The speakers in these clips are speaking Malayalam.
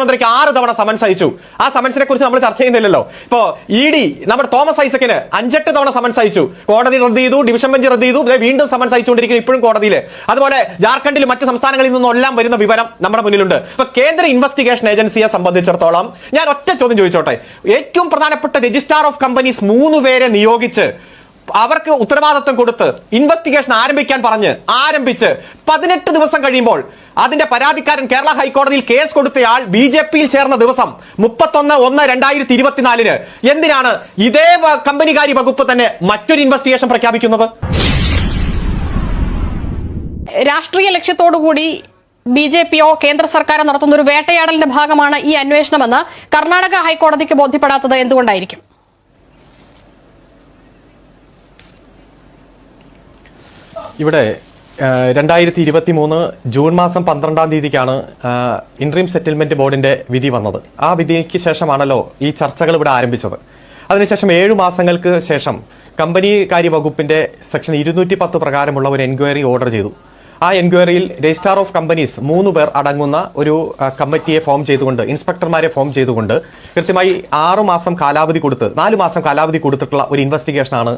മുഖ്യമന്ത്രിക്ക് ആറ് തവണ സമൻസ് അയച്ചു. ആ സമൻസിനെ കുറിച്ച് നമ്മൾ ചർച്ച ചെയ്യുന്നില്ലല്ലോ. ഇപ്പോ ഇ ഡി നമ്മുടെ തോമസ് ഐസക്കിന് അഞ്ചെട്ട് തവണ സമൻസ് അയച്ചു. കോടതി റദ്ദ് ചെയ്തു ഡിവിഷൻ ബെഞ്ച് റദ്ദ് ചെയ്തു വീണ്ടും സമൻസ് അയച്ചുകൊണ്ടിരിക്കുന്നു ഇപ്പോഴും കോടതിയിൽ അതുപോലെ ജാർഖണ്ഡിൽ മറ്റു സംസ്ഥാനങ്ങളിൽ നിന്നും എല്ലാം വരുന്ന വിവരം നമ്മുടെ മുന്നിലുണ്ട്. ഇപ്പൊ കേന്ദ്ര ഇൻവെസ്റ്റിഗേഷൻ ഏജൻസിയെ സംബന്ധിച്ചിടത്തോളം ഞാൻ ഒറ്റ ചോദ്യം ചോദിച്ചോട്ടെ. ഏറ്റവും പ്രധാനപ്പെട്ട രജിസ്ട്രാർ ഓഫ് കമ്പനീസ് മൂന്ന് പേരെ നിയോഗിച്ച് അവർക്ക് ഉത്തരവാദിത്വം കൊടുത്ത് ഇൻവെസ്റ്റിഗേഷൻ ആരംഭിക്കാൻ പറഞ്ഞ് ആരംഭിച്ച് പതിനെട്ട് ദിവസം കഴിയുമ്പോൾ അതിന്റെ പരാതിക്കാരൻ കേരള ഹൈക്കോടതിയിൽ കേസ് കൊടുത്തയാൾ ബി ജെ പിയിൽ ചേർന്ന ദിവസം മുപ്പത്തൊന്ന് ഒന്ന് രണ്ടായിരത്തി ഇരുപത്തിനാലിന്. എന്തിനാണ് ഇതേ കമ്പനികാരി വകുപ്പ് തന്നെ മറ്റൊരു ഇൻവെസ്റ്റിഗേഷൻ പ്രഖ്യാപിക്കുന്നത്? രാഷ്ട്രീയ ലക്ഷ്യത്തോടുകൂടി ബി ജെ പിയോ കേന്ദ്ര സർക്കാർ നടത്തുന്ന ഒരു വേട്ടയാടലിന്റെ ഭാഗമാണ് ഈ അന്വേഷണമെന്ന് കർണാടക ഹൈക്കോടതിക്ക് ബോധ്യപ്പെടാത്തത് എന്തുകൊണ്ടായിരിക്കും? ഇവിടെ രണ്ടായിരത്തി ഇരുപത്തി മൂന്ന് ജൂൺ മാസം പന്ത്രണ്ടാം തീയതിക്കാണ് ഇൻട്രീം സെറ്റിൽമെന്റ് ബോർഡിന്റെ വിധി വന്നത്. ആ വിധിക്ക് ശേഷമാണല്ലോ ഈ ചർച്ചകൾ ഇവിടെ ആരംഭിച്ചത്. അതിനുശേഷം ഏഴു മാസങ്ങൾക്ക് ശേഷം കമ്പനി കാര്യ വകുപ്പിന്റെ സെക്ഷൻ ഇരുന്നൂറ്റി പത്ത് പ്രകാരമുള്ള ഒരു എൻക്വയറി ഓർഡർ ചെയ്തു. ആ എൻക്വയറിയിൽ രജിസ്ട്രാർ ഓഫ് കമ്പനീസ് മൂന്ന് പേർ അടങ്ങുന്ന ഒരു കമ്മിറ്റിയെ ഫോം ചെയ്തുകൊണ്ട് ഇൻസ്പെക്ടർമാരെ ഫോം ചെയ്തുകൊണ്ട് കൃത്യമായി ആറു മാസം കാലാവധി കൊടുത്ത് നാല് മാസം കാലാവധി കൊടുത്തിട്ടുള്ള ഒരു ഇൻവെസ്റ്റിഗേഷനാണ്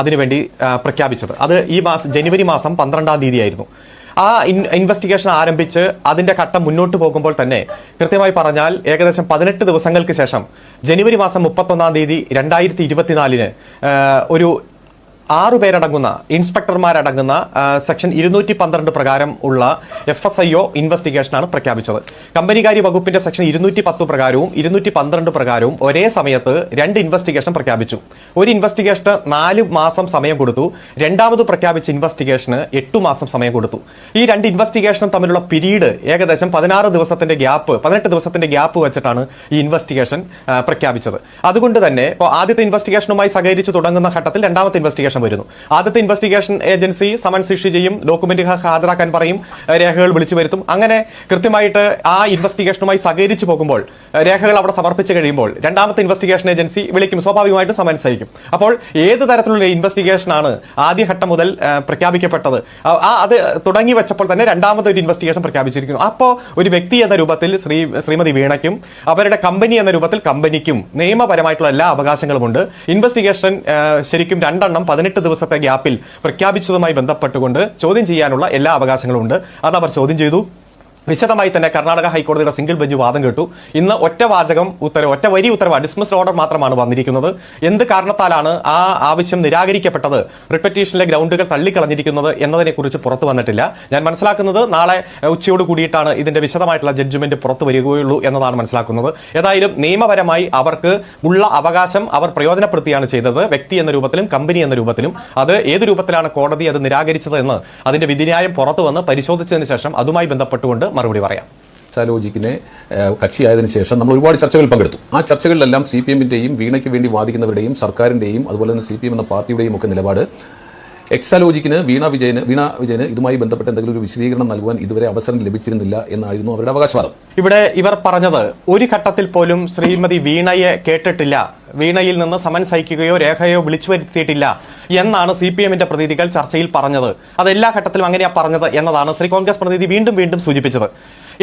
അതിനുവേണ്ടി പ്രഖ്യാപിച്ചത്. അത് ഈ മാസം ജനുവരി മാസം പന്ത്രണ്ടാം തീയതിയായിരുന്നു. ആ ഇൻവെസ്റ്റിഗേഷൻ ആരംഭിച്ച് അതിന്റെ ഘട്ടം മുന്നോട്ട് പോകുമ്പോൾ തന്നെ കൃത്യമായി പറഞ്ഞാൽ ഏകദേശം പതിനെട്ട് ദിവസങ്ങൾക്ക് ശേഷം ജനുവരി മാസം മുപ്പത്തൊന്നാം തീയതി രണ്ടായിരത്തി ഇരുപത്തിനാലിന് ഒരു ആറു പേരടങ്ങുന്ന ഇൻസ്പെക്ടർമാരടങ്ങുന്ന സെക്ഷൻ ഇരുന്നൂറ്റി പന്ത്രണ്ട് പ്രകാരം ഉള്ള എഫ് എസ് ഐ ഒ ഇൻവെസ്റ്റിഗേഷനാണ് പ്രഖ്യാപിച്ചത്. കമ്പനികാര്യ വകുപ്പിന്റെ സെക്ഷൻ ഇരുന്നൂറ്റി പത്ത് പ്രകാരവും ഇരുന്നൂറ്റി പന്ത്രണ്ട് പ്രകാരവും ഒരേ സമയത്ത് രണ്ട് ഇൻവെസ്റ്റിഗേഷൻ പ്രഖ്യാപിച്ചു. ഒരു ഇൻവെസ്റ്റിഗേഷന് നാല് മാസം സമയം കൊടുത്തു. രണ്ടാമത് പ്രഖ്യാപിച്ച ഇൻവെസ്റ്റിഗേഷന് എട്ടു മാസം സമയം കൊടുത്തു. ഈ രണ്ട് ഇൻവെസ്റ്റിഗേഷനും തമ്മിലുള്ള പിരീഡ് ഏകദേശം പതിനാറ് ദിവസത്തിന്റെ ഗ്യാപ്പ് പതിനെട്ട് ദിവസത്തിന്റെ ഗ്യാപ്പ് വെച്ചിട്ടാണ് ഈ ഇൻവെസ്റ്റിഗേഷൻ പ്രഖ്യാപിച്ചത്. അതുകൊണ്ട് തന്നെ ഇപ്പോൾ ആദ്യത്തെ ഇൻവെസ്റ്റിഗേഷനുമായി സഹകരിച്ച് തുടങ്ങുന്ന ഘട്ടത്തിൽ രണ്ടാമത്തെ ഇൻവെസ്റ്റിഗേഷൻ വരുന്നു. ആദ്യത്തെ ഇൻവെസ്റ്റിഗേഷൻ ഏജൻസി സമൻസ് ഇഷ്യൂ ചെയ്യും ഡോക്യുമെന്റുകൾ ഹാജരാക്കാൻ പറയും രേഖകൾ വിളിച്ചു വരുത്തും. അങ്ങനെ കൃത്യമായിട്ട് ആ ഇൻവെസ്റ്റിഗേഷനുമായി സഹകരിച്ചു പോകുമ്പോൾ രേഖകൾ അവിടെ സമർപ്പിച്ചു കഴിയുമ്പോൾ രണ്ടാമത്തെ ഇൻവെസ്റ്റിഗേഷൻ ഏജൻസി വിളിക്കും സ്വാഭാവികമായിട്ട് സമൻസ് അയക്കും അപ്പോൾ ഏത് തരത്തിലുള്ള ഇൻവെസ്റ്റിഗേഷൻ ആണ് ആദ്യഘട്ടം മുതൽ പ്രഖ്യാപിക്കപ്പെട്ടത്? ആ- അത് തുടങ്ങി വെച്ചപ്പോൾ തന്നെ രണ്ടാമത്തെ ഒരു ഇൻവെസ്റ്റിഗേഷൻ പ്രഖ്യാപിച്ചിരിക്കുന്നു. അപ്പോൾ ഒരു വ്യക്തി എന്ന രൂപത്തിൽ ശ്രീ ശ്രീമതി വീണയ്ക്കും അവരുടെ കമ്പനി എന്ന രൂപത്തിൽ കമ്പനിക്കും നിയമപരമായിട്ടുള്ള എല്ലാ അവകാശങ്ങളുമുണ്ട്. ഇൻവെസ്റ്റിഗേഷൻ ശരിക്കും രണ്ടെണ്ണം പതിനെട്ട് ദിവസത്തെ ഗ്യാപ്പിൽ പ്രഖ്യാപിച്ചതുമായി ബന്ധപ്പെട്ടുകൊണ്ട് ചോദ്യം ചെയ്യാനുള്ള എല്ലാ അവകാശങ്ങളും ഉണ്ട്. അത് അവർ ചോദ്യം ചെയ്തു. വിശദമായി തന്നെ കർണാടക ഹൈക്കോടതിയുടെ സിംഗിൾ ബെഞ്ച് വാദം കേട്ടു. ഇന്ന് ഒറ്റ വാചകം ഉത്തരവ് ഒറ്റ വരി ഉത്തരവ് ഡിസ്മിസ് ഓർഡർ മാത്രമാണ് വന്നിരിക്കുന്നത്. എന്ത് കാരണത്താലാണ് ആ ആവശ്യം നിരാകരിക്കപ്പെട്ടത്? റിപ്പറ്റീഷനിലെ ഗ്രൗണ്ടുകൾ തള്ളിക്കളഞ്ഞിരിക്കുന്നത് എന്നതിനെ കുറിച്ച് പുറത്തു വന്നിട്ടില്ല. ഞാൻ മനസ്സിലാക്കുന്നത് നാളെ ഉച്ചയോട് കൂടിയിട്ടാണ് ഇതിന്റെ വിശദമായിട്ടുള്ള ജഡ്ജ്മെന്റ് പുറത്തു വരികയുള്ളൂ എന്നതാണ് മനസ്സിലാക്കുന്നത്. ഏതായാലും നിയമപരമായി അവർക്ക് ഉള്ള അവകാശം അവർ പ്രയോജനപ്പെടുത്തിയാണ് ചെയ്തത്. വ്യക്തി എന്ന രൂപത്തിലും കമ്പനി എന്ന രൂപത്തിലും. അത് ഏത് രൂപത്തിലാണ് കോടതി അത് നിരാകരിച്ചത് എന്ന് അതിന്റെ വിധിന്യായം പുറത്തു വന്ന് പരിശോധിച്ചതിന് ശേഷം അതുമായി ബന്ധപ്പെട്ടുകൊണ്ട് മറുപടി പറയാം. എക്സാലോജിക്കിനെ ഏഹ്, കക്ഷിയായതിനു ശേഷം നമ്മൾ ഒരുപാട് ചർച്ചകളിൽ പങ്കെടുത്തു. ആ ചർച്ചകളിലെല്ലാം സി പി എമ്മിന്റെയും വീണയ്ക്ക് വേണ്ടി വാദിക്കുന്നവരുടെയും സർക്കാരിന്റെയും അതുപോലെ തന്നെ സി പി എം എന്ന പാർട്ടിയുടെയും ഒക്കെ നിലപാട് എക്സാലോജിക്കിന് വീണ വിജയന് വീണ വിജയന് ഇതുമായി ബന്ധപ്പെട്ട് എന്തെങ്കിലും ഒരു വിശദീകരണം നൽകുവാൻ ഇതുവരെ അവസരം ലഭിച്ചിരുന്നില്ല എന്നായിരുന്നു അവരുടെ അവകാശവാദം. ഇവിടെ ഇവർ പറഞ്ഞത് ഒരു ഘട്ടത്തിൽ പോലും ശ്രീമതി വീണയെ കേട്ടിട്ടില്ല. വീണയിൽ നിന്ന് സമൻസ് അയക്കുകയോ രേഖയോ വിളിച്ചു വരുത്തിയിട്ടില്ല എന്നാണ് സി പി എമ്മിന്റെ പ്രതിനിധികൾ ചർച്ചയിൽ പറഞ്ഞത്. അത് എല്ലാ ഘട്ടത്തിലും അങ്ങനെയാ പറഞ്ഞത് എന്നതാണ് ശ്രീ കോൺഗ്രസ് പ്രതിനിധി വീണ്ടും വീണ്ടും സൂചിപ്പിച്ചത്.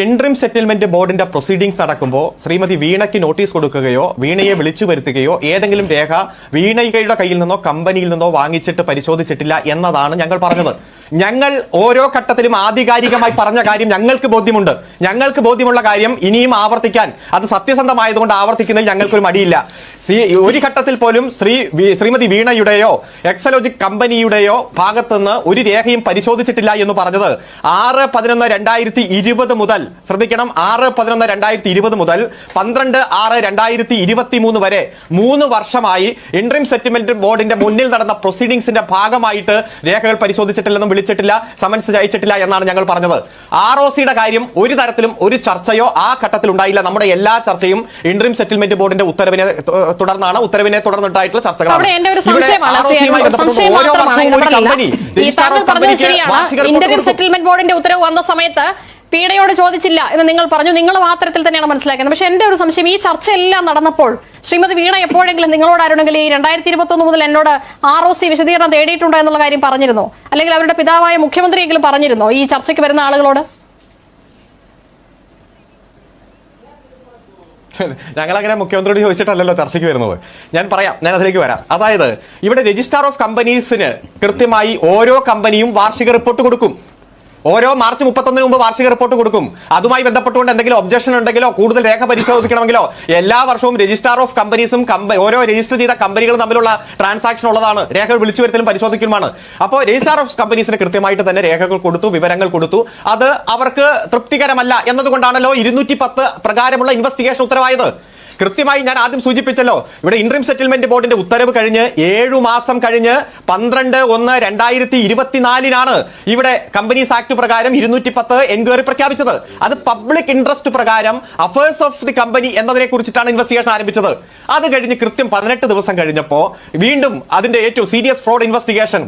ഇൻട്രീം സെറ്റിൽമെന്റ് ബോർഡിന്റെ പ്രൊസീഡിംഗ്സ് നടക്കുമ്പോൾ ശ്രീമതി വീണയ്ക്ക് നോട്ടീസ് കൊടുക്കുകയോ വീണയെ വിളിച്ചു വരുത്തുകയോ ഏതെങ്കിലും രേഖ വീണയുടെ കയ്യിൽ നിന്നോ കമ്പനിയിൽ നിന്നോ വാങ്ങിച്ചിട്ട് പരിശോധിച്ചിട്ടില്ല എന്നതാണ് ഞങ്ങൾ പറഞ്ഞത്. ഞങ്ങൾ ഓരോ ഘട്ടത്തിലും ആധികാരികമായി പറഞ്ഞ കാര്യം ഞങ്ങൾക്ക് ബോധ്യമുണ്ട്. ഞങ്ങൾക്ക് ബോധ്യമുള്ള കാര്യം ഇനിയും ആവർത്തിക്കാൻ. അത് സത്യസന്ധമായതുകൊണ്ട് ആവർത്തിക്കുന്നതിൽ ഞങ്ങൾക്കൊരു മടിയില്ല. ഒരു ഘട്ടത്തിൽ പോലും ശ്രീ ശ്രീമതി വീണയുടെയോ എക്സലോജിക് കമ്പനിയുടെയോ ഭാഗത്തുനിന്ന് ഒരു രേഖയും പരിശോധിച്ചിട്ടില്ല എന്ന് പറഞ്ഞത് ആറ് പതിനൊന്ന് രണ്ടായിരത്തി ഇരുപത് മുതൽ. ശ്രദ്ധിക്കണം ആറ് പതിനൊന്ന് രണ്ടായിരത്തി ഇരുപത് മുതൽ പന്ത്രണ്ട് ആറ് രണ്ടായിരത്തി ഇരുപത്തി മൂന്ന് വരെ മൂന്ന് വർഷമായി ഇൻട്രീം സെറ്റിൽമെന്റ് ബോർഡിന്റെ മുന്നിൽ നടന്ന പ്രൊസീഡിംഗ്സിന്റെ ഭാഗമായിട്ട് രേഖകൾ പരിശോധിച്ചിട്ടില്ലെന്നും വിളിച്ചിട്ടില്ല സമൻസ് അയച്ചിട്ടില്ല എന്നാണ് ഞങ്ങൾ പറഞ്ഞത്. ആർ ഒ സിയുടെ കാര്യം ഒരു തരത്തിലും ഒരു ചർച്ചയോ ആ ഘട്ടത്തിൽ ഉണ്ടായില്ല. നമ്മുടെ എല്ലാ ചർച്ചയും ഇൻട്രീം സെറ്റിൽമെന്റ് ബോർഡിന്റെ ഉത്തരവിനെ തുടർന്നാണ് ഉത്തരവിനെ തുടർന്നിട്ടായിട്ടുള്ള ചർച്ചകളാണ്. കൊടുക്കും. സെറ്റിൽമെന്റ് ബോർഡിന്റെ ഉത്തരവ് വന്ന സമയത്ത് പീഡയോട് ചോദിച്ചില്ല എന്ന് നിങ്ങൾ പറഞ്ഞു. നിങ്ങൾ മാത്രത്തിൽ തന്നെയാണ് മനസ്സിലാക്കുന്നത് പക്ഷെ എന്റെ ഒരു സംശയം ഈ ചർച്ച എല്ലാം നടന്നപ്പോൾ ശ്രീമതി വീണ എപ്പോഴെങ്കിലും നിങ്ങളോട് ആരുണ്ടെങ്കിൽ ഈ രണ്ടായിരത്തി ഇരുപത്തി ഒന്ന് മുതൽ എന്നോട് ആർ ഒ സി വിശദീകരണം തേടിയിട്ടുണ്ടോ എന്നുള്ള കാര്യം പറഞ്ഞിരുന്നോ? അല്ലെങ്കിൽ അവരുടെ പിതാവായ മുഖ്യമന്ത്രിയെങ്കിലും പറഞ്ഞിരുന്നോ ഈ ചർച്ചയ്ക്ക് വരുന്ന ആളുകളോട്? ഞങ്ങൾ അങ്ങനെ മുഖ്യമന്ത്രിയോട് ചോദിച്ചിട്ടല്ലല്ലോ ചർച്ചയ്ക്ക് വരുന്നത്. ഞാൻ പറയാം ഞാൻ അതിലേക്ക് വരാം. അതായത് ഇവിടെ രജിസ്ട്രാർ ഓഫ് കമ്പനീസിന് കൃത്യമായി ഓരോ കമ്പനിയും വാർഷിക റിപ്പോർട്ട് കൊടുക്കും. ഓരോ മാർച്ച് മുപ്പത്തൊന്നിന് മുമ്പ് വാർഷിക റിപ്പോർട്ട് കൊടുക്കും. അതുമായി ബന്ധപ്പെട്ടുകൊണ്ട് എന്തെങ്കിലും ഒബ്ജക്ഷൻ ഉണ്ടെങ്കിലോ കൂടുതൽ രേഖ പരിശോധിക്കണമെങ്കിലോ എല്ലാ വർഷവും രജിസ്ട്രാർ ഓഫ് കമ്പനീസും കമ്പ- ഓരോ രജിസ്റ്റർ ചെയ്ത കമ്പനികളും തമ്മിലുള്ള ട്രാൻസാക്ഷൻ ഉള്ളതാണ്. രേഖ വിളിച്ചു വരുത്തലും പരിശോധിക്കുമാണ് അപ്പോൾ രജിസ്ട്രാർ ഓഫ് കമ്പനീസിന് കൃത്യമായിട്ട് തന്നെ രേഖകൾ കൊടുത്തു വിവരങ്ങൾ കൊടുത്തു. അത് അവർക്ക് തൃപ്തികരമല്ല എന്നതുകൊണ്ടാണല്ലോ ഇരുന്നൂറ്റി പ്രകാരമുള്ള ഇൻവെസ്റ്റിഗേഷൻ ഉത്തരവായത്. കൃത്യമായി ഞാൻ ആദ്യം സൂചിപ്പിച്ചല്ലോ. ഇവിടെ ഇൻട്രീം സെറ്റിൽമെന്റ് ബോർഡിന്റെ ഉത്തരവ് കഴിഞ്ഞ് ഏഴു മാസം കഴിഞ്ഞ് പന്ത്രണ്ട് ഒന്ന് രണ്ടായിരത്തി ഇരുപത്തിനാലിനാണ് ഇവിടെ കമ്പനീസ് ആക്ട് പ്രകാരം ഇരുന്നൂറ്റി പത്ത് എൻക്വയറി പ്രഖ്യാപിച്ചത്. അത് പബ്ലിക് ഇൻട്രസ്റ്റ് പ്രകാരം അഫേഴ്സ് ഓഫ് ദി കമ്പനി എന്നതിനെ കുറിച്ചിട്ടാണ് ഇൻവെസ്റ്റിഗേഷൻ ആരംഭിച്ചത്. അത് കഴിഞ്ഞ് കൃത്യം പതിനെട്ട് ദിവസം കഴിഞ്ഞപ്പോ വീണ്ടും അതിന്റെ ഏറ്റവും സീരിയസ് ഫ്രോഡ് ഇൻവെസ്റ്റിഗേഷൻ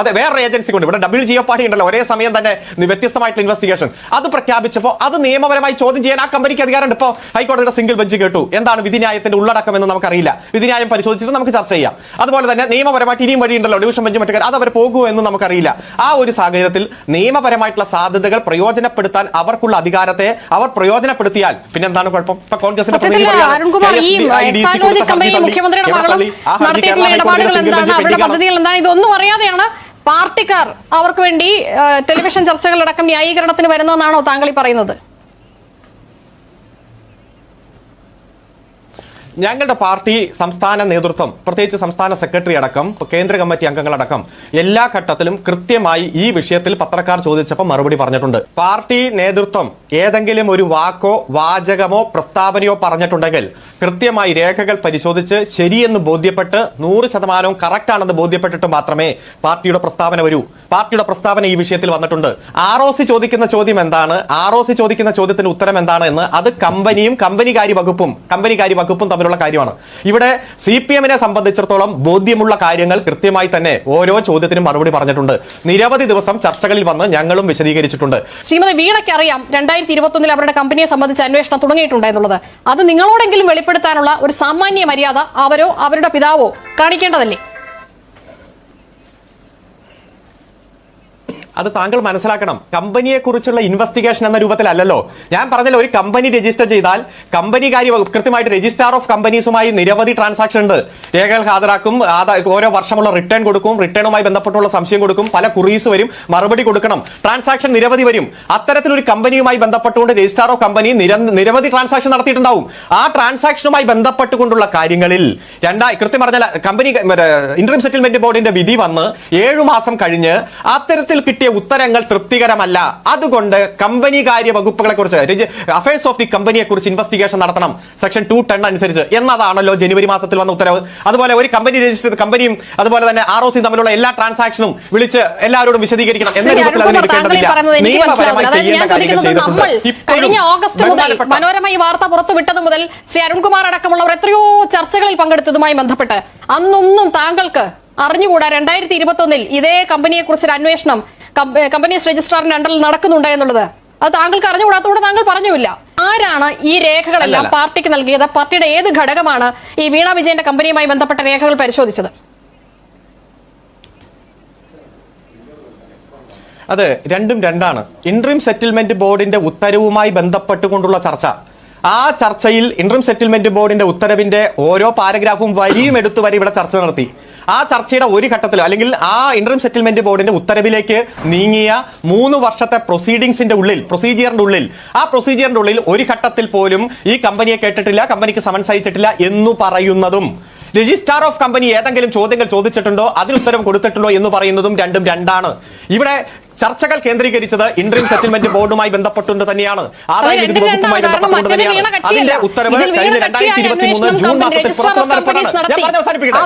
അതെ വേറെ ഏജൻസി കൊണ്ട് ഇവിടെ ഡബ്ല്യു ജി എഫ് പാർട്ടി ഉണ്ടല്ലോ ഒരേ സമയം തന്നെ വ്യത്യസ്തമായിട്ടുള്ള ഇൻവെസ്റ്റിഗേഷൻ അത് പ്രഖ്യാപിച്ചപ്പോൾ അത് നിയമപരമായി ചോദ്യം ചെയ്യാൻ ആ കമ്പനിക്ക് അധികാരമുണ്ട്. ഇപ്പോ ഹൈക്കോടതിയുടെ സിംഗിൾ ബെഞ്ച് കേട്ടു. എന്താണ് വിധിന്യായത്തിന്റെ ഉള്ളടക്കം എന്ന് നമുക്കറിയില്ല. വിധിന്യായം പരിശോധിച്ചിട്ട് നമുക്ക് ചർച്ച ചെയ്യാം. അതുപോലെ തന്നെ നിയമപരമായിട്ട് ഇനിയും വഴിയുണ്ടല്ലോ ഡിവിഷൻ ബെഞ്ച് മറ്റു അത് അവർ പോകുമോ എന്ന് നമുക്കറിയില്ല. ആ ഒരു സാഹചര്യത്തിൽ നിയമപരമായിട്ടുള്ള സാധ്യതകൾ പ്രയോജനപ്പെടുത്താൻ അവർക്കുള്ള അധികാരത്തെ അവർ പ്രയോജനപ്പെടുത്തിയാൽ പിന്നെ എന്താണ് കുഴപ്പം? ഇപ്പൊ കോൺഗ്രസിന്റെ. ഇതൊന്നും അറിയാതെയാണ് പാർട്ടിക്കാർ അവർക്ക് വേണ്ടി ടെലിവിഷൻ ചർച്ചകളടക്കം ന്യായീകരണത്തിന് വരുന്നതെന്നാണോ താങ്കൾ ഈ പറയുന്നത്? ഞങ്ങളുടെ പാർട്ടി സംസ്ഥാന നേതൃത്വം പ്രത്യേകിച്ച് സംസ്ഥാന സെക്രട്ടറി അടക്കം കേന്ദ്ര കമ്മിറ്റി അംഗങ്ങളടക്കം എല്ലാ ഘട്ടത്തിലും കൃത്യമായി ഈ വിഷയത്തിൽ പത്രക്കാർ ചോദിച്ചപ്പോൾ മറുപടി പറഞ്ഞിട്ടുണ്ട്. പാർട്ടി നേതൃത്വം ഏതെങ്കിലും ഒരു വാക്കോ വാചകമോ പ്രസ്താവനയോ പറഞ്ഞിട്ടുണ്ടെങ്കിൽ കൃത്യമായി രേഖകൾ പരിശോധിച്ച് ശരിയെന്ന് ബോധ്യപ്പെട്ട് നൂറ് ശതമാനവും കറക്റ്റ് ആണെന്ന് ബോധ്യപ്പെട്ടിട്ട് മാത്രമേ പാർട്ടിയുടെ പ്രസ്താവന വരൂ. പാർട്ടിയുടെ പ്രസ്താവന ഈ വിഷയത്തിൽ വന്നിട്ടുണ്ട്. ആർ ഒ സി ചോദിക്കുന്ന ചോദ്യം എന്താണ്? ആർ ഒ സി ചോദിക്കുന്ന ചോദ്യത്തിന് ഉത്തരം എന്താണ് എന്ന് അത് കമ്പനിയും കമ്പനികാര്യ വകുപ്പും കമ്പനികാര്യ വകുപ്പും തമ്മിലുള്ള കാര്യമാണ്. ഇവിടെ സി പി എമ്മിനെ സംബന്ധിച്ചിടത്തോളം ബോധ്യമുള്ള കാര്യങ്ങൾ കൃത്യമായി തന്നെ ഓരോ ചോദ്യത്തിനും മറുപടി പറഞ്ഞിട്ടുണ്ട്. നിരവധി ദിവസം ചർച്ചകളിൽ വന്ന് ഞങ്ങളും വിശദീകരിച്ചിട്ടുണ്ട്. ശ്രീമതി വീണയ്ക്ക് അറിയാം രണ്ടായിരത്തി ഇരുപത്തൊന്നിൽ അവരുടെ കമ്പനിയെ സംബന്ധിച്ച് അന്വേഷണം തുടങ്ങിയിട്ടുണ്ട് എന്നുള്ളത് അത് നിങ്ങളോടെങ്കിലും വെളിപ്പെടുത്താനുള്ള ഒരു സാമാന്യ മര്യാദ അവരോ അവരുടെ പിതാവോ കാണിക്കേണ്ടതല്ലേ? അത് താങ്കൾ മനസ്സിലാക്കണം. കമ്പനിയെ കുറിച്ചുള്ള ഇൻവെസ്റ്റിഗേഷൻ എന്ന രൂപത്തിലല്ലല്ലോ. ഞാൻ പറഞ്ഞല്ലോ ഒരു കമ്പനി രജിസ്റ്റർ ചെയ്താൽ കമ്പനി കാര്യ കൃത്യമായിട്ട് രജിസ്ട്രാർ ഓഫ് കമ്പനീസുമായി നിരവധി ട്രാൻസാക്ഷൻ ഉണ്ട്. രേഖകൾ ഹാജരാക്കും ഓരോ വർഷമുള്ള റിട്ടേൺ കൊടുക്കും റിട്ടേണുമായി ബന്ധപ്പെട്ടുള്ള സംശയം കൊടുക്കും പല കുറീസ് വരും മറുപടി കൊടുക്കണം. ട്രാൻസാക്ഷൻ നിരവധി വരും. അത്തരത്തിലൊരു കമ്പനിയുമായി ബന്ധപ്പെട്ടുകൊണ്ട് രജിസ്ട്രാർ ഓഫ് കമ്പനി നിരവധി ട്രാൻസാക്ഷൻ നടത്തിയിട്ടുണ്ടാവും. ആ ട്രാൻസാക്ഷനുമായി ബന്ധപ്പെട്ടുകൊണ്ടുള്ള കാര്യങ്ങളിൽ രണ്ടായി കൃത്യം പറഞ്ഞാൽ കമ്പനി ഇന്റർം സെറ്റിൽമെന്റ് ബോർഡിന്റെ വിധി വന്ന് ഏഴു മാസം കഴിഞ്ഞ് അത്തരത്തിൽ കിട്ടിയ ഉത്തരങ്ങൾ തൃപ്തികരമല്ല. അതുകൊണ്ട് കമ്പനി കാര്യ വകുപ്പുകളെ കുറിച്ച് അഫയേഴ്സ് ഓഫ് ദി കമ്പനിയെ കുറിച്ച് ഇൻവെസ്റ്റിഗേഷൻ നടത്തണം. സെക്ഷൻ ടു ടെൻ അനുസരിച്ച്. എന്നതാണല്ലോ ജനുവരി മാസത്തിൽ വന്ന ഉത്തരവ്. അതുപോലെ ഒരു കമ്പനി രജിസ്റ്റർ ചെയ്ത കമ്പനിയും അതുപോലെ തന്നെ ആർ ഒ സി തമ്മിലുള്ള എല്ലാ ട്രാൻസാക്ഷനും വിളിച്ച് എല്ലാവരോടും വിശദീകരിക്കണം എന്ന രൂപത്തിൽ അതിന് എടുക്കേണ്ടതില്ല. ഓഗസ്റ്റ് മുതൽ ബഹുമാനപ്പെട്ട- മനോരമ ഈ വാർത്ത പുറത്തു വിട്ടത് മുതൽ ശ്രീ അരുൺകുമാർ അടക്കമുള്ളവർ എത്രയോ ചർച്ചകളിൽ പങ്കെടുത്തതുമായി ബന്ധപ്പെട്ട് അന്നൊന്നും താങ്കൾക്ക് അറിഞ്ഞുകൂടാ. രണ്ടായിരത്തി ഇരുപത്തി ഒന്നിൽ ഇതേ കമ്പനിയെ കുറിച്ചൊരു അന്വേഷണം കമ്പനീസ് രജിസ്ട്രാറിന്റെ അണ്ടറിൽ നടക്കുന്നുണ്ട് എന്നുള്ളത്. അത് താങ്കൾക്ക് അറിഞ്ഞുകൂടാത്തതുകൊണ്ട് താങ്കൾ പറഞ്ഞുമില്ല. ആരാണ് ഈ രേഖകളെല്ലാം പാർട്ടിക്ക് നൽകിയത്? പാർട്ടിയുടെ ഏത് ഘടകമാണ് ഈ വീണ വിജയന്റെ കമ്പനിയുമായി ബന്ധപ്പെട്ട രേഖകൾ പരിശോധിച്ചത്? അതെ രണ്ടും രണ്ടാണ്. ഇൻട്രീം സെറ്റിൽമെന്റ് ബോർഡിന്റെ ഉത്തരവുമായി ബന്ധപ്പെട്ടുകൊണ്ടുള്ള ചർച്ച. ആ ചർച്ചയിൽ ഇൻട്രീം സെറ്റിൽമെന്റ് ബോർഡിന്റെ ഉത്തരവിന്റെ ഓരോ പാരഗ്രാഫും വരിയും എടുത്തു വരെ ഇവിടെ ചർച്ച നടത്തി. ആ ചർച്ചയുടെ ഒരു ഘട്ടത്തിലോ അല്ലെങ്കിൽ ആ ഇന്റർ സെറ്റിൽമെന്റ് ബോർഡിന്റെ ഉത്തരവിലേക്ക് നീങ്ങിയ മൂന്ന് വർഷത്തെ പ്രൊസീഡിംഗ്സിന്റെ ഉള്ളിൽ പ്രൊസീജിയറിന്റെ ഉള്ളിൽ ആ പ്രൊസീജിയറിന്റെ ഉള്ളിൽ ഒരു ഘട്ടത്തിൽ പോലും ഈ കമ്പനിയെ കേട്ടിട്ടില്ല കമ്പനിക്ക് സമൻസ് അയച്ചിട്ടില്ല എന്ന് പറയുന്നതും രജിസ്ട്രാർ ഓഫ് കമ്പനി ഏതെങ്കിലും ചോദ്യങ്ങൾ ചോദിച്ചിട്ടുണ്ടോ അതിന് ഉത്തരം കൊടുത്തിട്ടുണ്ടോ എന്ന് പറയുന്നതും രണ്ടും രണ്ടാണ്. ഇവിടെ ചർച്ചകൾ കേന്ദ്രീകരിച്ചത് ഇൻട്രീം സെറ്റിൽമെന്റ് ബോർഡുമായി ബന്ധപ്പെട്ടുകൊണ്ട് തന്നെയാണ് ആദായ നികുതി വകുപ്പുമായി. ബന്ധപ്പെട്ടുകൊണ്ട് തന്നെയാണ് അതിന്റെ ഉത്തരവ് കഴിഞ്ഞ രണ്ടായിരത്തി ഇരുപത്തി മൂന്ന് ജൂൺ മാസത്തിൽ രജിസ്ട്രാർ ഓഫ് പുറത്തുവന്ന കമ്പനീസ് റിപ്പോർട്ടാണ്. ഞാൻ നടത്തി. പറഞ്ഞ് അവസാനിപ്പിക്കട്ടെ.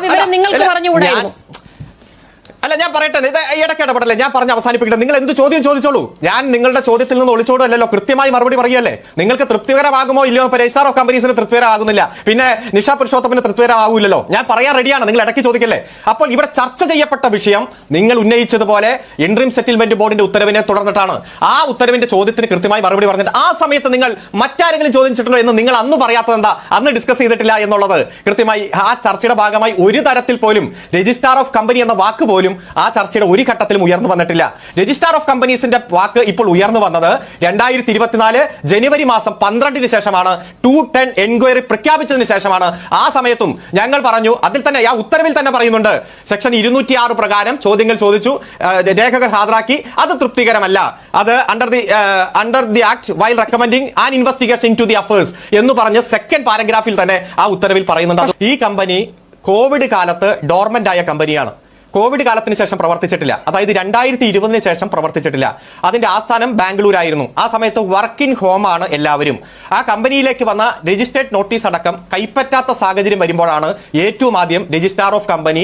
അല്ല. ഞാൻ- പറയട്ടെ ഇത് ഇടയ്ക്ക് ഇടപെടല്ലേ ഞാൻ പറഞ്ഞ് അവസാനിപ്പിക്കട്ടെ. നിങ്ങൾ എന്ത് ചോദ്യം ചോദിച്ചോളൂ? ഞാൻ നിങ്ങളുടെ ചോദ്യത്തിൽ നിന്ന് ഒളിച്ചോടല്ലോ കൃത്യമായി മറുപടി പറയുകയല്ലേ? നിങ്ങൾക്ക് തൃപ്തികരമാകുമോ ഇല്ലയോ രജിസ്ട്രാർ ഓഫ് കമ്പനീസിന് തൃപ്തികരമാകുന്നില്ല. പിന്നെ നിഷ പുരുഷോത്തമന് തൃപ്തികരമാകില്ലല്ലോ. ഞാൻ പറയാൻ റെഡിയാണ് നിങ്ങൾ ഇടയ്ക്ക് ചോദിക്കല്ലേ? അപ്പോൾ ഇവിടെ ചർച്ച ചെയ്യപ്പെട്ട വിഷയം നിങ്ങൾ ഉന്നയിച്ചതുപോലെ ഇൻട്രീം സെറ്റിൽമെന്റ് ബോർഡിന്റെ ഉത്തരവിനെ തുടർന്നിട്ടാണ്. ആ ഉത്തരവിന്റെ ചോദ്യത്തിന് കൃത്യമായി മറുപടി പറഞ്ഞിട്ട് ആ സമയത്ത് നിങ്ങൾ മറ്റാരെങ്കിലും ചോദിച്ചിട്ടുണ്ടോ എന്ന് നിങ്ങൾ അന്ന് പറയാത്തത് എന്താ? അന്ന് ഡിസ്കസ് ചെയ്തിട്ടില്ല എന്നുള്ളത് കൃത്യമായി ആ ചർച്ചയുടെ ഭാഗമായി ഒരു തരത്തിൽ പോലും രജിസ്ട്രാർ ഓഫ് കമ്പനി എന്ന വാക്ക് പോലും ആ ചർച്ചയുടെ ഒരു ഘട്ടത്തിലും ഉയർന്നു വന്നിട്ടില്ല. രജിസ്ട്രാർ ഓഫ് കമ്പനീസിന്റെ വാക്ക് ഇപ്പോൾ ഉയർന്നു വന്നത് രണ്ടായിരത്തി ഇരുപത്തിനാല് ജനുവരി മാസം പന്ത്രണ്ടിന് ശേഷമാണ്. ടു ടെൻ എൻക്വയറി പ്രഖ്യാപിച്ചതിന് ശേഷമാണ്. ആ സമയത്തും ഞങ്ങൾ പറഞ്ഞു അതിൽ തന്നെ ആ ഉത്തരവിൽ തന്നെ പറയുന്നുണ്ട്. സെക്ഷൻ ഇരുന്നൂറ്റി ആറ് പ്രകാരം ചോദ്യങ്ങൾ ചോദിച്ചു രേഖകൾ ഹാജരാക്കി. അത് തൃപ്തികരമല്ല. അത് under the under the act while recommending and investigation to the affairs എന്ന് പറഞ്ഞ സെക്കൻഡ് പാരഗ്രാഫിൽ തന്നെ ആ ഉത്തരവിൽ പറയുന്നുണ്ട്. ഈ കമ്പനി കോവിഡ് കാലത്ത് ഡോർമെന്റ് ആയ കമ്പനിയാണ് കോവിഡ് കാലത്തിന് ശേഷം പ്രവർത്തിച്ചിട്ടില്ല. അതായത് രണ്ടായിരത്തി ഇരുപതിന് ശേഷം പ്രവർത്തിച്ചിട്ടില്ല. അതിന്റെ ആസ്ഥാനം ബാംഗ്ലൂർ ആയിരുന്നു ആ സമയത്ത് വർക്ക് ഇൻ ഹോം ആണ് എല്ലാവരും. ആ കമ്പനിയിലേക്ക് വന്ന രജിസ്ട്രേഡ് നോട്ടീസ് അടക്കം കൈപ്പറ്റാത്ത സാഹചര്യം വരുമ്പോഴാണ് ഏറ്റവും ആദ്യം രജിസ്ട്രാർ ഓഫ് കമ്പനി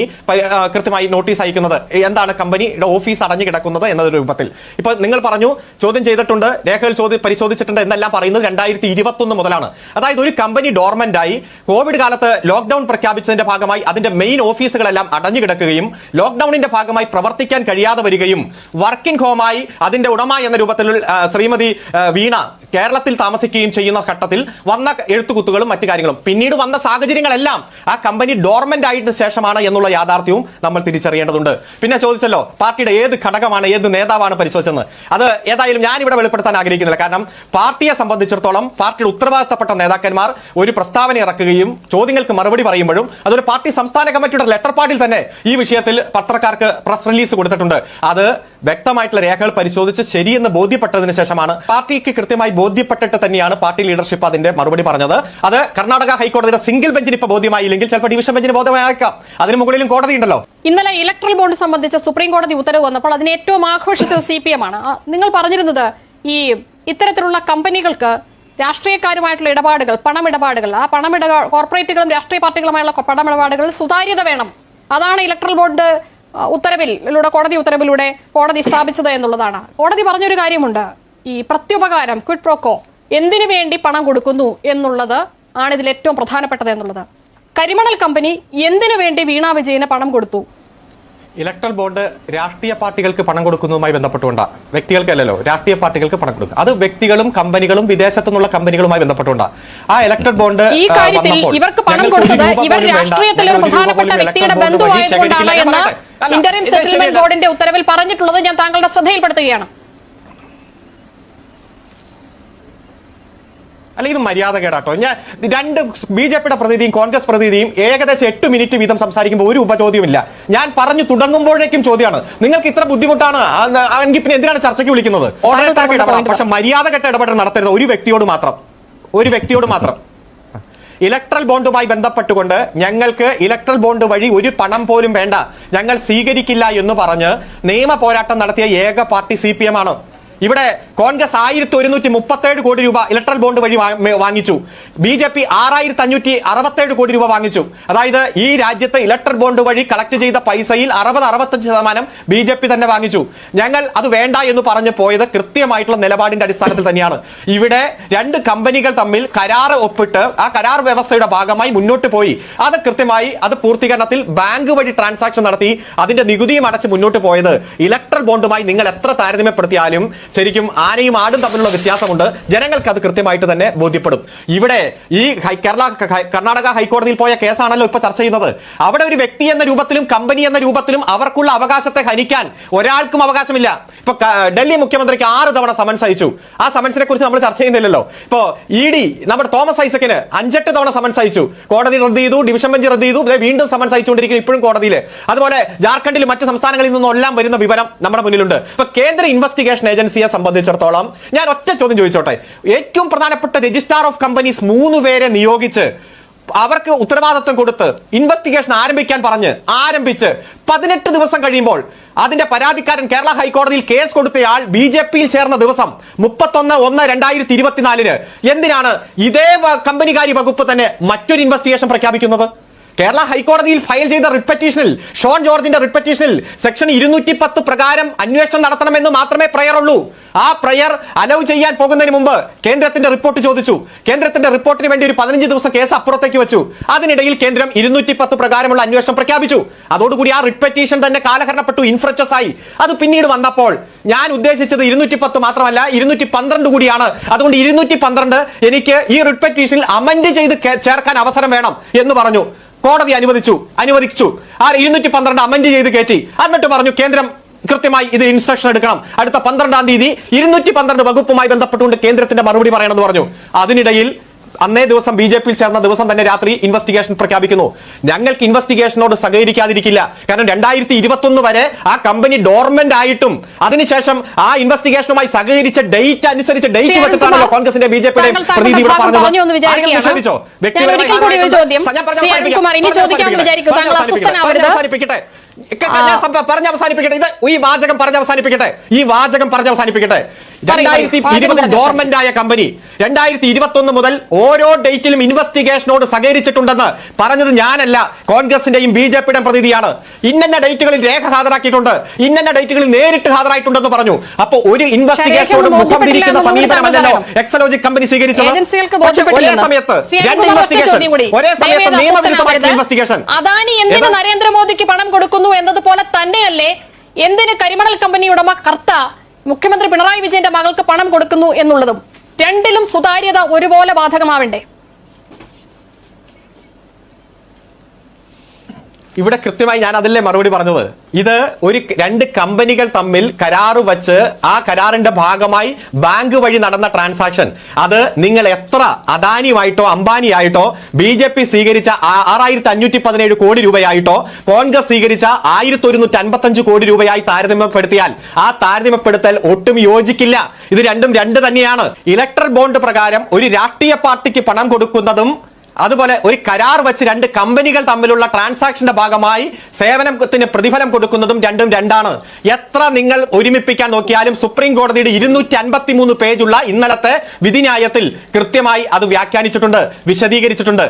കൃത്യമായി നോട്ടീസ് അയക്കുന്നത്. എന്താണ് കമ്പനിയുടെ ഓഫീസ് അടഞ്ഞു കിടക്കുന്നത് എന്ന രൂപത്തിൽ. ഇപ്പൊ നിങ്ങൾ പറഞ്ഞു ചോദ്യം ചെയ്തിട്ടുണ്ട് രേഖകൾ ചോദ്യം പരിശോധിച്ചിട്ടുണ്ട് എന്നെല്ലാം പറയുന്നത് രണ്ടായിരത്തി ഇരുപത്തൊന്ന് മുതലാണ്. അതായത് ഒരു കമ്പനി ഡോർമെന്റ് ആയി കോവിഡ് കാലത്ത് ലോക്ഡൌൺ പ്രഖ്യാപിച്ചതിന്റെ ഭാഗമായി അതിന്റെ മെയിൻ ഓഫീസുകളെല്ലാം അടഞ്ഞു കിടക്കുകയും ലോക്ഡൌണിന്റെ ഭാഗമായി പ്രവർത്തിക്കാൻ കഴിയാതെ വരികയും വർക്കിംഗ് ഹോമായി അതിന്റെ ഉടമ എന്ന രൂപത്തിൽ ശ്രീമതി വീണ കേരളത്തിൽ താമസിക്കുകയും ചെയ്യുന്ന ഘട്ടത്തിൽ വന്ന എഴുത്തുകുത്തുകളും മറ്റു കാര്യങ്ങളും. പിന്നീട് വന്ന സാഹചര്യങ്ങളെല്ലാം ആ കമ്പനി ഡോർമെന്റ് ആയിട്ട് ശേഷമാണ് എന്നുള്ള യാഥാർത്ഥ്യവും നമ്മൾ തിരിച്ചറിയേണ്ടതുണ്ട്. പിന്നെ ചോദിച്ചല്ലോ പാർട്ടിയുടെ ഏത് ഘടകമാണ് ഏത് നേതാവാണ് പരിശോധിച്ചെന്ന് അത് ഏതായാലും ഞാൻ ഇവിടെ വെളിപ്പെടുത്താൻ ആഗ്രഹിക്കുന്നില്ല. കാരണം പാർട്ടിയെ സംബന്ധിച്ചിടത്തോളം പാർട്ടിയുടെ ഉത്തരവാദിത്തപ്പെട്ട നേതാക്കന്മാർ ഒരു പ്രസ്താവന ഇറക്കുകയും ചോദ്യങ്ങൾക്ക് മറുപടി പറയുമ്പോഴും അതൊരു പാർട്ടി സംസ്ഥാന കമ്മിറ്റിയുടെ ലെറ്റർ തന്നെ ഈ വിഷയത്തിൽ പത്രക്കാർക്ക് പ്രസ് റിലീസ് കൊടുത്തിട്ടുണ്ട്. അത് വ്യക്തമായിട്ടുള്ള രേഖകൾ പരിശോധിച്ച് ശരിയെന്ന് ബോധ്യപ്പെട്ടതിന് ശേഷമാണ്. പാർട്ടിക്ക് കൃത്യമായി ബോധ്യപ്പെട്ടിട്ട് തന്നെയാണ് പാർട്ടി ലീഡർഷിപ്പ് അതിന്റെ മറുപടി പറഞ്ഞത്. അത് കർണാടക ഹൈക്കോടതിയുടെ സിംഗിൾ ബെഞ്ചിന് ഇപ്പൊ ബോധ്യമായില്ലെങ്കിൽ ചിലപ്പോൾ ഡിവിഷൻ ബെഞ്ചിന് ബോധ്യമായേക്കാം. അതിന് മുകളിലും കോടതി ഉണ്ടല്ലോ. ഇന്നലെ ഇലക്ട്രൽ ബോണ്ട് സംബന്ധിച്ച സുപ്രീം കോടതി ഉത്തരവ് വന്നപ്പോൾ അതിനെ ഏറ്റവും ആഘോഷിച്ചത് സി ആണ്. നിങ്ങൾ പറഞ്ഞിരുന്നത് ഈ ഇത്തരത്തിലുള്ള കമ്പനികൾക്ക് രാഷ്ട്രീയക്കാരുമായിട്ടുള്ള ഇടപാടുകൾ പണമിടപാടുകൾ ആ പണമിട കോർപ്പറേറ്റുകളും രാഷ്ട്രീയ പാർട്ടികളുമായുള്ള പണമിടപാടുകളിൽ സുതാര്യത വേണം. അതാണ് ഇലക്ട്രൽ ബോർഡ് ഉത്തരവിലൂടെ കോടതി ഉത്തരവിലൂടെ കോടതി സ്ഥാപിച്ചത് എന്നുള്ളതാണ്. കോടതി പറഞ്ഞൊരു കാര്യമുണ്ട്. ഈ പ്രത്യുപകാരം ക്വിഡ് പ്രോക്കോ എന്തിനു വേണ്ടി പണം കൊടുക്കുന്നു എന്നുള്ളത് ആണ് ഇതിൽ ഏറ്റവും പ്രധാനപ്പെട്ടത് എന്നുള്ളത്. കരിമണൽ കമ്പനി എന്തിനു വേണ്ടി വീണാ വിജയന് പണം കൊടുത്തു? ഇലക്ട്രൽ ബോണ്ട് രാഷ്ട്രീയ പാർട്ടികൾക്ക് പണം കൊടുക്കുന്നതുമായി ബന്ധപ്പെട്ടുകൊണ്ടാ വ്യക്തികൾക്കല്ലല്ലോ രാഷ്ട്രീയ പാർട്ടികൾക്ക് പണം കൊടുക്കും അത് വ്യക്തികളും കമ്പനികളും വിദേശത്തു നിന്നുള്ള കമ്പനികളുമായി ബന്ധപ്പെട്ടുകൊണ്ടാ. ആ ഇലക്ട്രൽ ബോണ്ട് ഈ കാര്യത്തിൽ ഇവർക്ക് പണം കൊടുത്തത് ഇവർ രാഷ്ട്രീയത്തിൽ ഒരു പ്രധാനപ്പെട്ട വ്യക്തിയുടെ ബന്ധുവായതുകൊണ്ടാണ്. എന്ന് ഇത് സെറ്റിൽമെന്റ് ബോർഡിന്റെ ഉത്തരവിൽ പറഞ്ഞിട്ടുള്ളത് ഞാൻ താങ്കളുടെ ശ്രദ്ധയിൽപ്പെടുത്തുകയാണ്. അല്ല ഇത് മര്യാദ കേടാട്ടോ. ഞാൻ രണ്ട് ബി ജെ പിയുടെ പ്രതിനിധിയും കോൺഗ്രസ് പ്രതിനിധിയും ഏകദേശം എട്ട് മിനിറ്റ് വീതം സംസാരിക്കുമ്പോൾ ഒരു ഉപചോദ്യമില്ല ഞാൻ പറഞ്ഞു തുടങ്ങുമ്പോഴേക്കും ചോദ്യമാണ്. നിങ്ങൾക്ക് ഇത്ര ബുദ്ധിമുട്ടാണ്. എനിക്ക് പിന്നെ എന്തിനാണ് ചർച്ചയ്ക്ക് വിളിക്കുന്നത്? പക്ഷെ മര്യാദ കെട്ട ഇടപെടൽ നടത്തരുത്. ഒരു വ്യക്തിയോട് മാത്രം. ഒരു വ്യക്തിയോട് മാത്രം. ഇലക്ട്രൽ ബോണ്ടുമായി ബന്ധപ്പെട്ടുകൊണ്ട് ഞങ്ങൾക്ക് ഇലക്ട്രൽ ബോണ്ട് വഴി ഒരു പണം പോലും വേണ്ട. ഞങ്ങൾ സ്വീകരിക്കില്ല എന്ന് പറഞ്ഞ് നിയമ പോരാട്ടം നടത്തിയ ഏക പാർട്ടി സി പി എം ആണ്. ഇവിടെ കോൺഗ്രസ് ആയിരത്തി ഒരുന്നൂറ്റി മുപ്പത്തേഴ് കോടി രൂപ ഇലക്ട്രൽ ബോണ്ട് വഴി വാങ്ങിച്ചു. ബി ജെ പി ആറായിരത്തി അഞ്ഞൂറ്റി അറുപത്തേഴ് കോടി രൂപ വാങ്ങിച്ചു. അതായത് ഈ രാജ്യത്തെ ഇലക്ട്രൽ ബോണ്ട് വഴി കളക്ട് ചെയ്ത പൈസയിൽ അറുപത് അറുപത്തഞ്ച് ശതമാനം ബി ജെ പി തന്നെ വാങ്ങിച്ചു. ഞങ്ങൾ അത് വേണ്ട എന്ന് പറഞ്ഞു പോയത് കൃത്യമായിട്ടുള്ള നിലപാടിന്റെ അടിസ്ഥാനത്തിൽ തന്നെയാണ്. ഇവിടെ രണ്ട് കമ്പനികൾ തമ്മിൽ കരാർ ഒപ്പിട്ട് ആ കരാർ വ്യവസ്ഥയുടെ ഭാഗമായി മുന്നോട്ട് പോയി. അത് കൃത്യമായി അത് പൂർത്തീകരണത്തിൽ ബാങ്ക് വഴി ട്രാൻസാക്ഷൻ നടത്തി അതിന്റെ നികുതിയും അടച്ച് മുന്നോട്ട് പോയത്. ഇലക്ട്രൽ ബോണ്ടുമായി നിങ്ങൾ എത്ര താരതമ്യപ്പെടുത്തിയാലും ശരിക്കും ആനയും ആടും തമ്മിലുള്ള വ്യത്യാസമുണ്ട്. ജനങ്ങൾക്ക് അത് കൃത്യമായിട്ട് തന്നെ ബോധ്യപ്പെടും. ഇവിടെ ഈ കേരള കർണാടക ഹൈക്കോടതിയിൽ പോയ കേസാണല്ലോ ഇപ്പൊ ചർച്ച ചെയ്യുന്നത്. അവിടെ ഒരു വ്യക്തി എന്ന രൂപത്തിലും കമ്പനി എന്ന രൂപത്തിലും അവർക്കുള്ള അവകാശത്തെ ഹനിക്കാൻ ഒരാൾക്കും അവകാശമില്ല. ഇപ്പൊ ഡൽഹി മുഖ്യമന്ത്രിക്ക് ആറ് തവണ സമൻസ് അയച്ചു. ആ സമൻസിനെ കുറിച്ച് നമ്മൾ ചർച്ച ചെയ്യുന്നില്ലല്ലോ. ഇപ്പോ ഇ ഡി നമ്മുടെ തോമസ് ഐസക്കിന് അഞ്ചെട്ട് തവണ സമൻസ് അയച്ചു. കോടതി റദ്ദ് ചെയ്തു ഡിവിഷൻ ബെഞ്ച് റദ്ദ് ചെയ്തു വീണ്ടും സമൻസ് അയച്ചുകൊണ്ടിരിക്കുന്നു ഇപ്പോഴും കോടതിയിൽ അതുപോലെ ജാർഖണ്ഡിൽ മറ്റ് സംസ്ഥാനങ്ങളിൽ എല്ലാം വരുന്ന വിവരം നമ്മുടെ മുന്നിലുണ്ട്. ഇപ്പൊ കേന്ദ്ര ഇൻവെസ്റ്റിഗേഷൻ ഏജൻസിയെ സംബന്ധിച്ചിടത്തോളം ഞാൻ ഒറ്റ ചോദ്യം ചോദിച്ചോട്ടെ. ഏറ്റവും പ്രധാനപ്പെട്ട രജിസ്ട്രാർ ഓഫ് കമ്പനീസ് മൂന്ന് പേരെ നിയോഗിച്ച് അവർക്ക് ഉത്തരവാദിത്വം കൊടുത്ത് ഇൻവെസ്റ്റിഗേഷൻ ആരംഭിക്കാൻ പറഞ്ഞ് ആരംഭിച്ച് പതിനെട്ട് ദിവസം കഴിയുമ്പോൾ അതിന്റെ പരാതിക്കാരൻ കേരള ഹൈക്കോടതിയിൽ കേസ് കൊടുത്തയാൾ ബി ജെ പിയിൽ ചേർന്ന ദിവസം മുപ്പത്തൊന്ന് ഒന്ന് രണ്ടായിരത്തി ഇരുപത്തിനാലിന്. എന്തിനാണ് ഇതേ കമ്പനികാരി വകുപ്പ് തന്നെ മറ്റൊരു ഇൻവെസ്റ്റിഗേഷൻ പ്രഖ്യാപിക്കുന്നത്? കേരള ഹൈക്കോടതിയിൽ ഫയൽ ചെയ്ത റിപ്പറ്റീഷനിൽ ഷോൺ ജോർജിന്റെ റിപ്പറ്റീഷനിൽ സെക്ഷൻ ഇരുന്നൂറ്റി പത്ത് പ്രകാരം അന്വേഷണം നടത്തണമെന്ന് മാത്രമേ പ്രയർ ഉള്ളൂ ആ പ്രയർ അലൗ ചെയ്യാൻ പോകുന്നതിന് മുമ്പ് കേന്ദ്രത്തിന്റെ റിപ്പോർട്ട് ചോദിച്ചു. കേന്ദ്രത്തിന്റെ റിപ്പോർട്ടിന് വേണ്ടി ഒരു പതിനഞ്ച് ദിവസം കേസ് അപ്പുറത്തേക്ക് വെച്ചു. അതിനിടയിൽ കേന്ദ്രം ഇരുന്നൂറ്റി പത്ത് പ്രകാരമുള്ള അന്വേഷണം പ്രഖ്യാപിച്ചു. അതോടുകൂടി ആ റിപ്പറ്റീഷൻ തന്നെ കാലഹരണപ്പെട്ടു ഇൻഫ്രച്ചസ് ആയി. അത് പിന്നീട് വന്നപ്പോൾ ഞാൻ ഉദ്ദേശിച്ചത് ഇരുന്നൂറ്റി പത്ത് മാത്രമല്ല ഇരുന്നൂറ്റി പന്ത്രണ്ട് കൂടിയാണ്. അതുകൊണ്ട് ഇരുന്നൂറ്റി പന്ത്രണ്ട് എനിക്ക് ഈ റിപ്പറ്റീഷനിൽ അമൻഡ് ചെയ്ത് ചേർക്കാൻ അവസരം വേണം എന്ന് പറഞ്ഞു. കോടതി അനുവദിച്ചു അനുവദിച്ചു. ആ ഇരുന്നൂറ്റി പന്ത്രണ്ട് അമെന്റ് ചെയ്ത് കയറ്റി. എന്നിട്ട് പറഞ്ഞു കേന്ദ്രം കൃത്യമായി ഇത് ഇൻസ്ട്രക്ഷൻ എടുക്കണം. അടുത്ത പന്ത്രണ്ടാം തീയതി ഇരുന്നൂറ്റി പന്ത്രണ്ട് വകുപ്പുമായി ബന്ധപ്പെട്ടുകൊണ്ട് കേന്ദ്രത്തിന്റെ മറുപടി പറയണമെന്ന് പറഞ്ഞു. അതിനിടയിൽ അന്നേ ദിവസം ബി ജെ പിയിൽ ചേർന്ന ദിവസം തന്നെ രാത്രി ഇൻവെസ്റ്റിഗേഷൻ പ്രഖ്യാപിക്കുന്നു. ഞങ്ങൾക്ക് ഇൻവെസ്റ്റിഗേഷനോട് സഹകരിക്കാതിരിക്കില്ല. കാരണം രണ്ടായിരത്തി ഇരുപത്തി ഒന്ന് വരെ ആ കമ്പനി ഡോർമെന്റ് ആയിട്ടും അതിനുശേഷം ആ ഇൻവെസ്റ്റിഗേഷനുമായി സഹകരിച്ച ഡേറ്റ് അനുസരിച്ച് ഡേറ്റ് വെച്ചിട്ടാണല്ലോ കോൺഗ്രസിന്റെ ബി ജെ പിയുടെ താങ്കൾ പ്രതിനിധി ഇവിടെ പറഞ്ഞത്. നിഷേധിച്ചോ പറഞ്ഞ് അവസാനിപ്പിക്കട്ടെ. ഇത് ഈ വാചകം പറഞ്ഞ് അവസാനിപ്പിക്കട്ടെ. ഈ വാചകം പറഞ്ഞ് അവസാനിപ്പിക്കട്ടെ. രണ്ടായിരത്തി ഇരുപതിൽ ഡോർമെന്റ് ആയ കമ്പനി രണ്ടായിരത്തി ഇരുപത്തി ഒന്ന് മുതൽ ഓരോ ഡേറ്റിലും ഇൻവെസ്റ്റിഗേഷനോട് സഹകരിച്ചിട്ടുണ്ടെന്ന് പറഞ്ഞത് ഞാനല്ല. കോൺഗ്രസിന്റെയും ബി ജെ പിയുടെയും പ്രതിനിധിയാണ്. ഇന്നന്ന ഡേറ്റുകളിൽ രേഖ ഹാജരാക്കിയിട്ടുണ്ട്. ഇന്നന്ന ഡേറ്റുകളിൽ നേരിട്ട് ഹാജരായിട്ടുണ്ടെന്ന് പറഞ്ഞു. അപ്പൊ ഒരു ഇൻവെസ്റ്റിഗേഷനോട് മുഖം തിരിക്കുന്ന സമീപനമല്ലല്ലോ എക്സലോജിക് കമ്പനി സ്വീകരിച്ചത്. ഒരേ സമയത്ത് രണ്ട്. ഇൻവെസ്റ്റിഗേഷൻ ഒരേ സമയത്ത് നിയമവിരുദ്ധമായിട്ടുള്ള ഇൻവെസ്റ്റിഗേഷൻ അദാനി എന്തിന്? നരേന്ദ്രമോദിക്ക് പണം കൊടുക്കുന്നു എന്നതുപോലെ തന്നെയല്ലേ എന്തിന് കരിമണൽ കമ്പനി ഉടമ കർത്ത മുഖ്യമന്ത്രി പിണറായി വിജയന്റെ മകൾക്ക് പണം കൊടുക്കുന്നു എന്നുള്ളതും രണ്ടിലും സുതാര്യത ഒരുപോലെ ബാധകമാവണ്ടേ? ഇവിടെ കൃത്യമായി ഞാൻ അതിലേ മറുപടി പറഞ്ഞത്? ഇത് ഒരു രണ്ട് കമ്പനികൾ തമ്മിൽ കരാറ് വച്ച് ആ കരാറിന്റെ ഭാഗമായി ബാങ്ക് വഴി നടന്ന ട്രാൻസാക്ഷൻ. അത് നിങ്ങൾ എത്ര അദാനിയുമായിട്ടോ അംബാനിയായിട്ടോ ബി ജെ പി സ്വീകരിച്ച ആറായിരത്തി അഞ്ഞൂറ്റി പതിനേഴ് കോടി രൂപയായിട്ടോ കോൺഗ്രസ് സ്വീകരിച്ച ആയിരത്തി ഒരുന്നൂറ്റി അൻപത്തഞ്ച് കോടി രൂപയായി താരതമ്യപ്പെടുത്തിയാൽ ആ താരതമ്യപ്പെടുത്തൽ ഒട്ടും യോജിക്കില്ല. ഇത് രണ്ടും രണ്ട് തന്നെയാണ്. ഇലക്ട്രൽ ബോണ്ട് പ്രകാരം ഒരു രാഷ്ട്രീയ പാർട്ടിക്ക് പണം കൊടുക്കുന്നതും അതുപോലെ ഒരു കരാർ വെച്ച് രണ്ട് കമ്പനികൾ തമ്മിലുള്ള ട്രാൻസാക്ഷന്റെ ഭാഗമായി സേവനത്തിന് പ്രതിഫലം കൊടുക്കുന്നതും രണ്ടും രണ്ടാണ്. എത്ര നിങ്ങൾ ഒരുമിപ്പിക്കാൻ നോക്കിയാലും സുപ്രീം കോടതിയുടെ ഇരുന്നൂറ്റി അൻപത്തി മൂന്ന് പേജുള്ള ഇന്നലത്തെ വിധിന്യായത്തിൽ കൃത്യമായി അത് വ്യാഖ്യാനിച്ചിട്ടുണ്ട് വിശദീകരിച്ചിട്ടുണ്ട്.